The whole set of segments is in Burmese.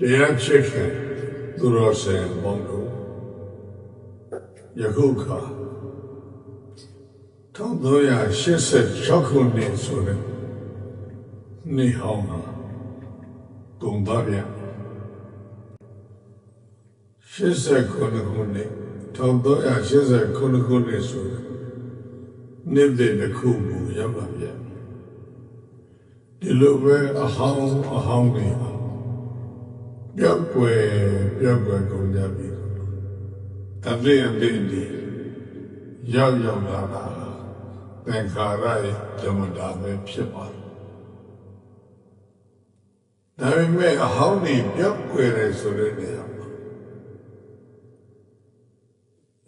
တရားချစ်ခင်သူတော်စင်ပေါင်းတို့ယခုခါ1386ခုနှစ်ဆိုတဲ့နေ့ဟောင်းမှာဂုံသားပြန်89ခုနှစ်1389ခုနှစ်ဆိုတဲ့နေ့တဲ့တစ်ခုကိုရောက်လာပြန်ဒီလိုပဲအဟောင်းအဟောင်းတွေဟာ ပြောက်ွယ်ပြောက်ွယ်ကုန်ကြပြီတတိယတိဒီရောက်ရောက်လာတာသင်္ခါရရဲ့ဓမ္မတာပဲဖြစ်ပါတယ်ဒါပေမဲ့အဟောင်းတွေပြောက်ွယ်တယ်ဆိုတဲ့နေရာမှာ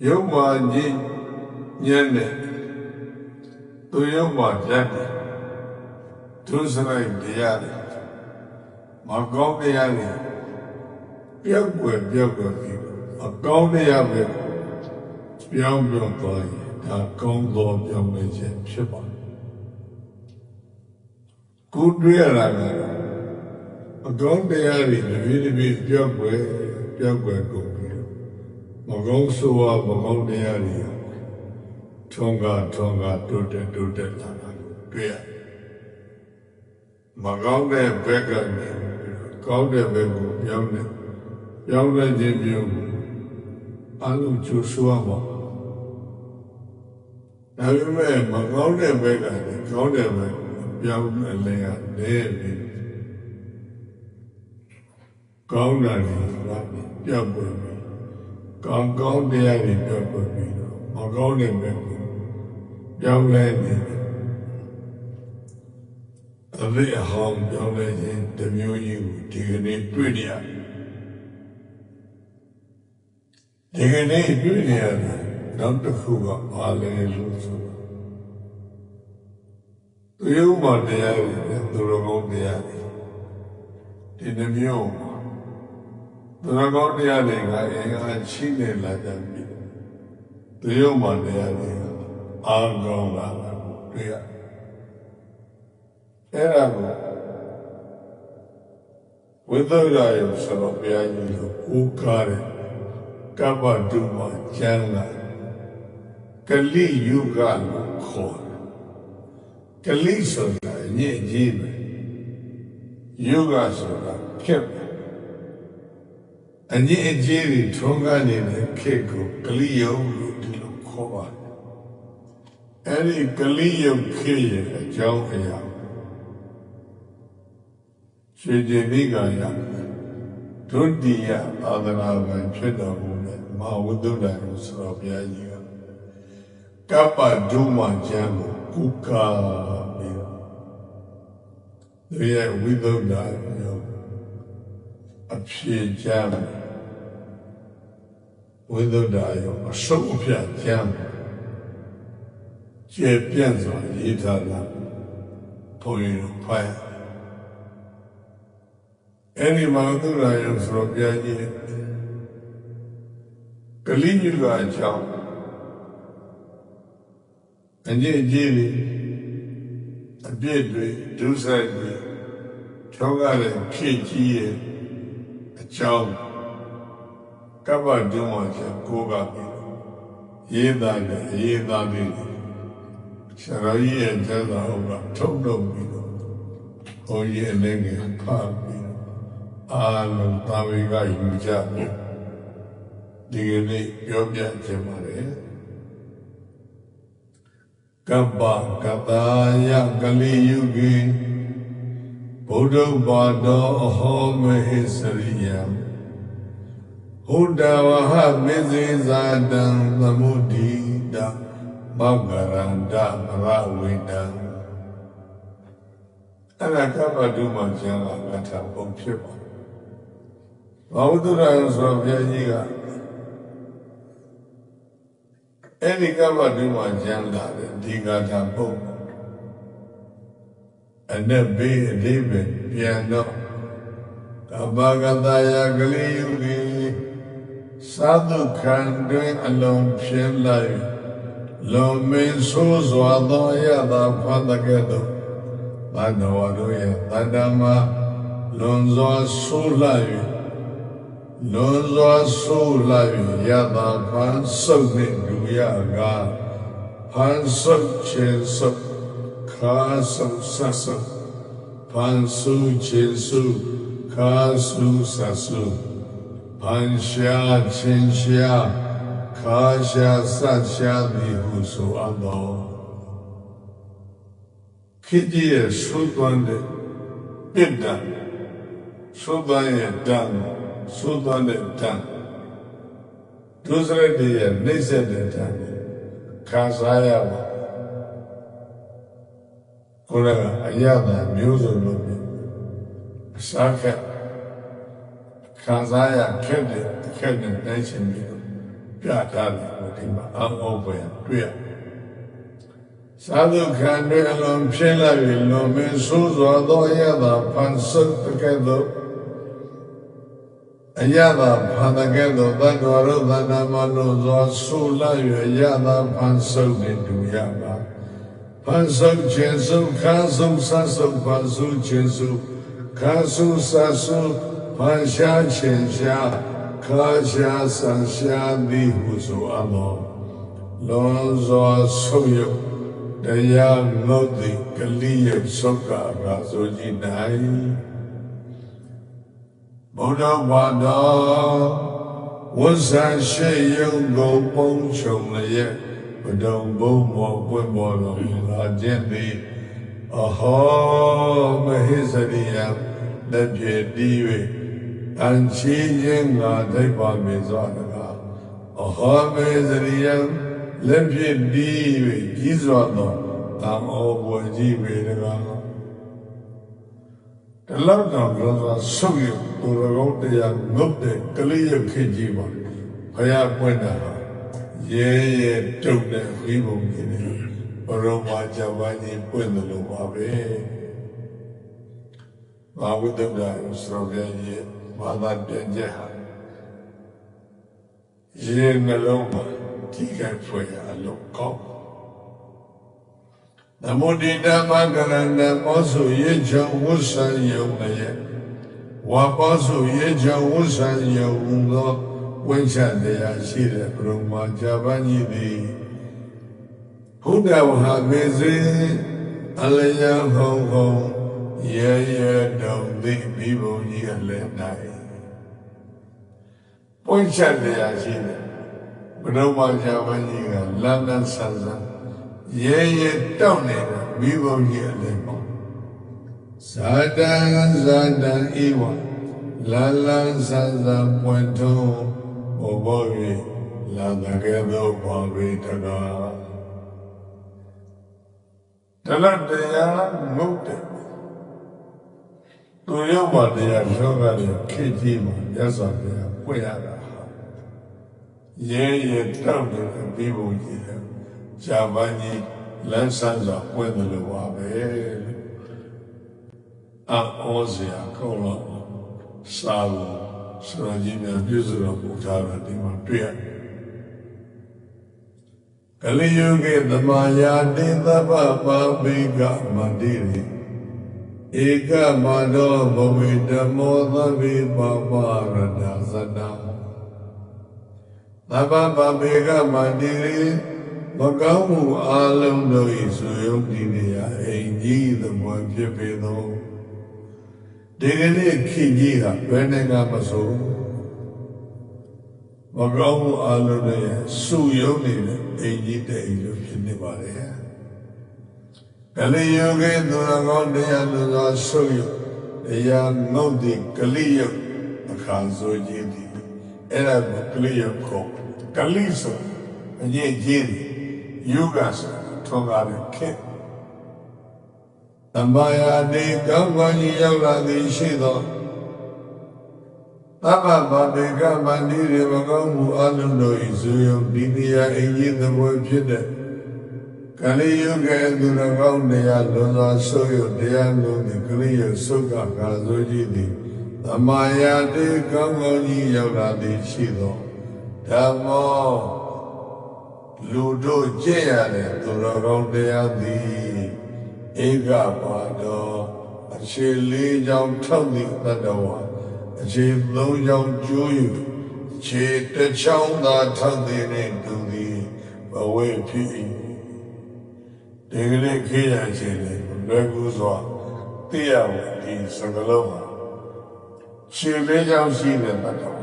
ယုံမာကြီးညံ့တဲ့သူယုံမာကြတယ်သူစရိုက်တရားတွေမကောင်းတရားတွေ ပြောက်ွယ်ပြောက်ွယ်ပြီးအကောင်းတရားပဲပြောင်းပြောင်းသွားရင်ဒါကောင်းသောပြောင်းလဲခြင်းဖြစ်ပါတယ်ကိုယ်တွေ့ရတာကအကောင်းတရားတွေတပြေးတပြေးပြောက်ွယ်ပြောက်ွယ်ကုန်ပြီးတော့မကောင်းဆိုးဝါးမကောင်းတရားတွေထုံးကားထုံးကားတိုးတက်တိုးတက်လာတာကိုတွေ့ရတယ်မကောင်းတဲ့ဘက်ကနေကောင်းတဲ့ဘက်ကိုပြောင်းတယ် ပြောင်းလဲခြင်းပြုအလုံးကျိုးဆွားပါဒါပေမဲ့မကောင်းတဲ့ဘက်ကနေကောင်းတဲ့ဘက်ပြောင်းလဲလဲရတယ်ပြီးကောင်းတာတွေကပြောက်ပွင့်ပြီးကောင်းကောင်းတရားတွေပြောက်ပွင့်ပြီးတော့မကောင်းတဲ့ဘက်ကိုပြောင်းလဲနေတယ်အမေအဟောင်းပြောင်းလဲခြင်းတစ်မျိုးကြီးကိုဒီကနေ့တွေ့နေရတယ် ဒီကနေ့တွေ့နေရတယ်နောက်တစ်ခုကဘာလဲလို့ဆိုတော့သူရုံးမှတရားတွေနဲ့သူတော်ကောင်းတရားတွေဒီနှမျိုးသူတော်ကောင်းတရားတွေကအင်္ဂါရှိနေလာကြပြီသူရုံးမှတရားတွေကအာကောင်းလာတာကိုတွေ့ရတယ်အဲ့ဒါကိုဝိသုဒ္ဓယဆိုတော့ဘုရားကြီးကိုကိုးကားတဲ့ ကပ္ပတုမကျမ်းလာကလိယုဂလို့ခေါ်တယ်ကလိဆိုတာညစ်ကြီးပဲယုဂဆိုတာခေတ်ပဲအညစ်အကြေးတွေထုံးကားနေတဲ့ခေတ်ကိုကလိယုလို့ဒီလိုခေါ်ပါတယ်အဲ့ဒီကလိယုခေတ်ရဲ့အကြောင်းအရာရွှေကျင်နိကာယဒုတိယအာသနာပံဖြစ်တော်မူတဲ့ မဟာဝိသုဒ္ဓံဆိုတော်ဘုရားကြီးကကပ္ပဒုမကျမ်းကိုကုကာပြီးတော့သူရဲ့ဝိသုဒ္ဓံမျိုးအဖြေကျမ်းဝိသုဒ္ဓံရောအစုပ်အပြတ်ကျမ်းကျေပြန့်စွာရေးထားတာဘုန်းကြီးတို့ဖတ်အဲ့ဒီမှာသူရာယုဆိုတော့ဘုရားကြီး ကလိညုကအကြောင်းအကျင့်ကြီးတွေအပြစ်တွေဒုစရိုက်တွေထောက်ရတဲ့ဖြစ်ကြီးရဲ့အကြောင်းကပ္ပဒုမချက်ကိုကပြီးရေးသားတယ်ရေးသားပြီးဆရာကြီးရဲ့ကျမ်းစာအုပ်ကထုတ်လုပ်ပြီးတော့ဘုန်းကြီးအနေနဲ့ဖတ်ပြီးအာလုံးသာဝေကယူကြ ဒီကနေ့ပြောပြခြင်းပါတယ်ကပ္ပကတာယကလိယုဂေဘုဒ္ဓဘာတော်ဟောမဟိစရိယံဟုဒဝဟမေဇေဇာတံသမုဒိတမောက္ကရန္တမရဝိတံအဲ့ဒါကပ္ပဒုမကျမ်းကအထာပုံဖြစ်ပါဘာဝတ္တရာဆိုဘုရားကြီးက အဲ့ဒီကမ္ဘာဒီမှာကျမ်းလာတယ်ဒီကထာပုတ်အနက်ဘေးအလေးပဲပြန်တော့ကပ္ပကတယာကလေးယုကြီးသာဓုခံတွင်အလုံးဖြစ်လိုက်လုံမင်းဆိုးစွာသောရတာဖတ်တဲ့ကဲ့သို့ဘန္နဝတို့ရဲ့တဏ္ဍမှာလွန်စွာဆိုးလိုက်လွန်စွာဆိုးလာ၍ရတာဖန်ဆုပ်နှ င့်လူရကဖန်ဆုပ်ခြင်းဆုပ်ခါဆုပ်ဆတ်ဆုပ်ဖန်ဆူခြင်းဆုပ်ခါဆူဆတ်ဆုပ်ဖန်ရှာခြင်းရှာခါရှာဆတ် ရှာသည်ဟုဆိုအပ်တော်ခိတိရဲ့သုသွန်တဲ့ပြစ်ဒဏ်သုသွန်ရဲ့ဒဏ်သုသွန်တဲ့ဒဏ်ဒုစရတိရဲ့နှိစ္စတဲ့ဒဏ်ကိုခံစားရပါကိုယ်ကအရသာမျိုးစုံလို့ပြအစားခက်ခံစားရခက်တဲ့ခက်တဲ့နိုင်ရှင်ပြီးတော့ပြထားတယ်ကိုဒီမှာအောင်းအောင်ပဲတွေ့ရသာဓုခံတွေအလုံးဖြစ်လာပြီးလွန်မင်းဆိုးစွာသောရတာဖန်ဆုပ်တကဲ့သို့ အယတာဖန်တကဲ့သို့သတ္တဝရသနာမလို့စွာဆူလာ၍အယတာဖန်ဆုပ်နေတူရပါဖန်ဆုပ်ခြင်းဆုပ်ခါဆုပ်ဆဆုပ်ဖန်ဆုပ်ခြင်းဆုပ်ခါဆုပ်ဆဆုပ်ဖန်ရှားခြင်းရှားခါရှားဆန်ရှားသည်ဟုဆိုအပ်တော်လွန်စွာဆုပ်ယုတ်တရားငုတ်တိကလိယသုက္ကာကဆိုကြည်၌ ဘုရားဘာတော်ဝဇ္ဇရှိယုံကိုပုံချုံလည်းဘဒုံဘုံမောပွင့်ပေါ်တော်မူလာခြင်းသည်အဟောမဟိစရိယလက်ပြည့်တည်၍အန်ချီခြင်းငါသိပ်ပါမေစွာတကားအဟောမေစရိယလက်ပြည့် တည်၍ကြီးစွာသောတံဩဘွယ်ကြီးပေတကားတလောက်တော့လောစွာဆုပ်ရသူတော်ကောင်းတရားငုတ်တဲ့ကလေးရခေကြီးပါဘုရားပွင့်တာရဲရဲတုတ်တဲ့ဝိဘုံကြီးနဲ့ဘရောမာဇဝါကြီးပွင့်တယ်လို့ပါပဲဘာဝိတ္တရာစရောပြန်ရဲ့ဘာသာပြန်ချက်ဟာရေနှလုံးမှာဒီကံဖွယ်ရအလုံးကောင်း နမောတိတမကရဏမောစုရေချောဝဆံယုံလည်းဝါပောစုရေချောဝဆံယုံသောဝိချတရားရှိတဲ့ဘုံမှာဇာပန်ကြီးသည်ဘုဒ္ဓဝဟာမေစေအလယံဟုံဟုံရေရေတုံသိမိဘုံကြီးအလယ်၌ဝိချတရားရှိတဲ့ဘုံမှာဇာပန်ကြီးကလမ်းလမ်းဆန်းဆန်း ရဲရဲတောက်နေတာမိဘုံကြီးအလည်းပေါ့ဇာတံဇာတံဤဝလာလန်ဆန်းဆန်းပွင့်ထုံးဘောဘော၍လာတကယ်သောဘာဝေတကားတလတ်တရားငုတ်တယ်သူရောက်ပါတရားလောကရဲ့ခေကြီးမှာမြတ်စွာဘုရားပွင့်ရတာရဲရဲတောက်နေတဲ့မိဘုံကြီးတယ် ဂျာပန်ကြီးလမ်းဆန်းစွာပွင့်တယ်လို့ပါပဲအောစရာကောင်းတော့စာလို့ဆရာကြီးများပြည့်စုံတော်မူထားတာဒီမှာတွေ့ရတယ်ကလိယုကေသမာယာတိသဗ္ဗပါပိကမန္တိရိဧကမနောဘဝေဓမ္မောသဗ္ဗေပပရဏသနာသဗ္ဗပါပိကမန္တိရိ မကောင်းမှုအလုံးတို့၏ဆိုယုံတည်နေရအိမ်ကြီးသဘွယ်ဖြစ်ပေသောဒီကနေ့ခေကြီးကဘယ်နိုင်ငံမဆိုမကောင်းမှုအလုံးတွေစုယုံနေတဲ့အိမ်ကြီးတဲ့အိမ်လိုဖြစ်နေပါလေကလေးယောဂေသူတော်ကောင်းတရားလူသောဆုယုံတရားငုတ်တိကလေးယုံအခါဆိုကြီးသည်အဲ့ဒါကိုကလေးယုံခေါ်ကလေးဆိုအကြီးကြီးယော ဂဆိုထောကားတဲ့ခေတ်တမ္ပါယာတိကောင်းကောင်းကြီးရောက်လာသည်ရှိသောသဗ္ဗဗဗေကမန္တိရေမကောင်းမှုအလုံးတို့၏ဇူယုံဒီတရားအင်ကြီးသဘောဖြစ်တဲ့ကလေးယုကဲသူတော်ကောင်းတရားလွန်စွာဆိုးရတရားလုံးသည်ကလေးယုသုကကာဆိုကြီးသည်သမာယာတိကောင်းကောင်းကြီးရောက်လာသည်ရှိသောဓမ္မော လူတို့ကျင့်ရတဲ့သူတော်ကောင်းတရားသည်ဧကပါတော်အခြေလေးကြောင့်ထောက်သည့်တတ္တဝါအခြေသုံးချောင်းကျိုးယူခြေတစ်ချောင်းသာထောက်တဲ့နဲ့သူသည်ဘဝဖြစ်၏ဒီကနေ့ခေတ်ရခြင်းလေလွယ်ကူစွာသိရမယ်ဒီစကလုံးမှာခြေလေးချောင်းရှိတဲ့တတ်တော်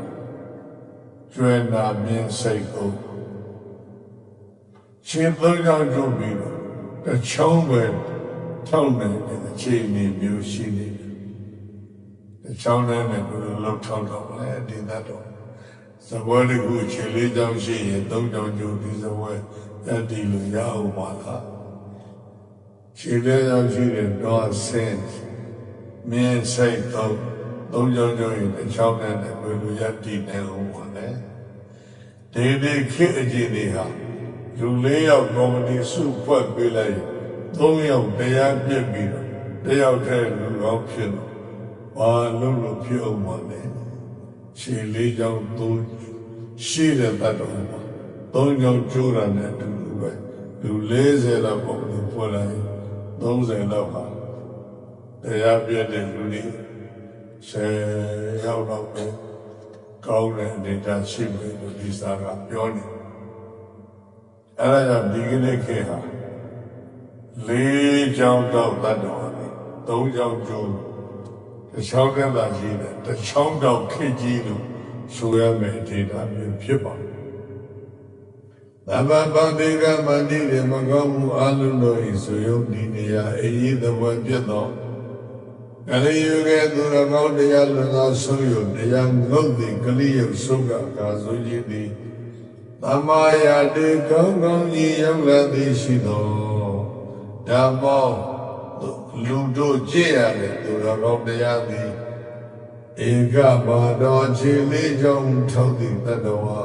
ကျွဲနာမြင်စိတ်ကို ခြေသုံးချောင်းကျိုးပြီးတော့တစ်ချောင်းပဲထောက်နေတဲ့အခြေအနေမျိုးရှိနေတယ်။ချောင်းနဲ့နဲ့ဘယ်လိုလောက်ထောက်တော့လဲဒီသတ်တော့သဘောတကူခြေလေးချောင်းရှိရင်သုံးချောင်းကျိုးဒီသဘောတတိလို့ရအောင်ပါလား။ခြေလေးချောင်းရှိတဲ့တော့ဆင်းမြင်စိတ်တော့သုံးချောင်းကျိုးရင်ချောင်းနဲ့နဲ့ဘယ်လိုရတည်နေအောင်ပါလဲ။ဒီဒီခေတ်အကြည့်တွေဟာ လူလေးယောက်ကော်မတီစုဖွဲ့ပေးလိုက်ရင်သုံးယောက်တရားပြစ်ပြီးတော့တယောက်တည်းလူကောင်းဖြစ်တော့ဘာလို့လို့ဖြစ်အောင်မလဲခြေလေးချောင်းသုံးရှိတဲ့တတ်တော်မှာသုံးချောင်းကျိုးတာနဲ့အတူတူပဲလူ40လောက်ပေါ့လူဖွဲ့လိုက်30လောက်ဟာတရားပြည့်တဲ့လူတွေ10ယောက်လောက်ပဲကောင်းတဲ့အနေအထားရှိမယ်လို့ဒီစာကပြောနေ အဲ့ဒါကြောင့်ဒီကနေ့ခေတ်ဟာလေးချောင်းတော့တတ်တော်တယ်သုံးချောင်းကျိုးတစ်ချောင်းကသာရှိတယ်တစ်ချောင်းတော့ခေကြီးလို့ဆိုရမယ်ဒေတာမျိုးဖြစ်ပါတယ်သမ္မာပန္တိကမန္တိရေမကောင်းမှုအလုံးတို့ဤဆိုယုံဒီနေရာအေးသဘောပြတ်သောကလေးယူကဲ့သူတော်ကောင်းတရားလွန်သောဆုံးယုံတရားငုတ်သည်ကလေးယုတ်ဆုံးကအကာဆိုကြီးသည် သမာယာတေကောင်းကောင်းကြီးရောက်လာသည်ရှိသောဓမ္မောလူတို့ကြည့်ရတဲ့သူတော်ကောင်းတရားသည်ဧကဘာတော်ခြေလေးချောင်းထောက်သည့်တတဝါ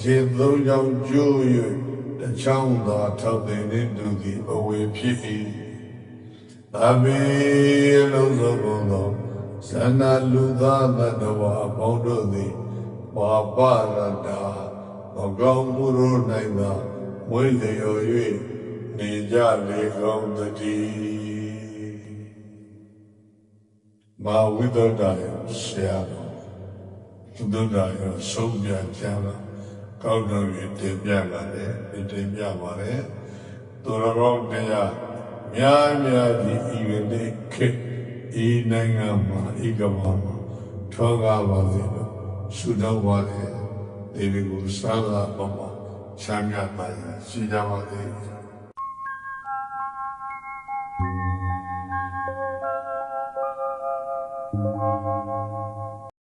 ခြေသုံးချောင်းကျိုး၍တချောင်းသာထောက်တဲ့နှင့်တူသည်အဝေဖြစ်၏အမေလုံးစုံကုန်သောဇဏလူသားတတဝါအပေါင်းတို့သည်ဘာပရတာ မကောင်းမှုတို့၌သာမွေးလျော်၍နေကြလေကောင်းတည်းမာဝိဒ္ဒတာယဆရာတော်ဝိဒ္ဒတာယဆုံးပြန်ကြလာကောင်းတော်ကြီးတင်ပြလာတယ်တင်ပြပါတယ်သူတော်ကောင်းတရားများများကြီးဤရတဲ့ခေဤနိုင်ငံမှာဤကမ္ဘာမှာထောကားပါစေလို့ဆုတောင်းပါတယ် ဒီလိုကိုစားလာပါမှာ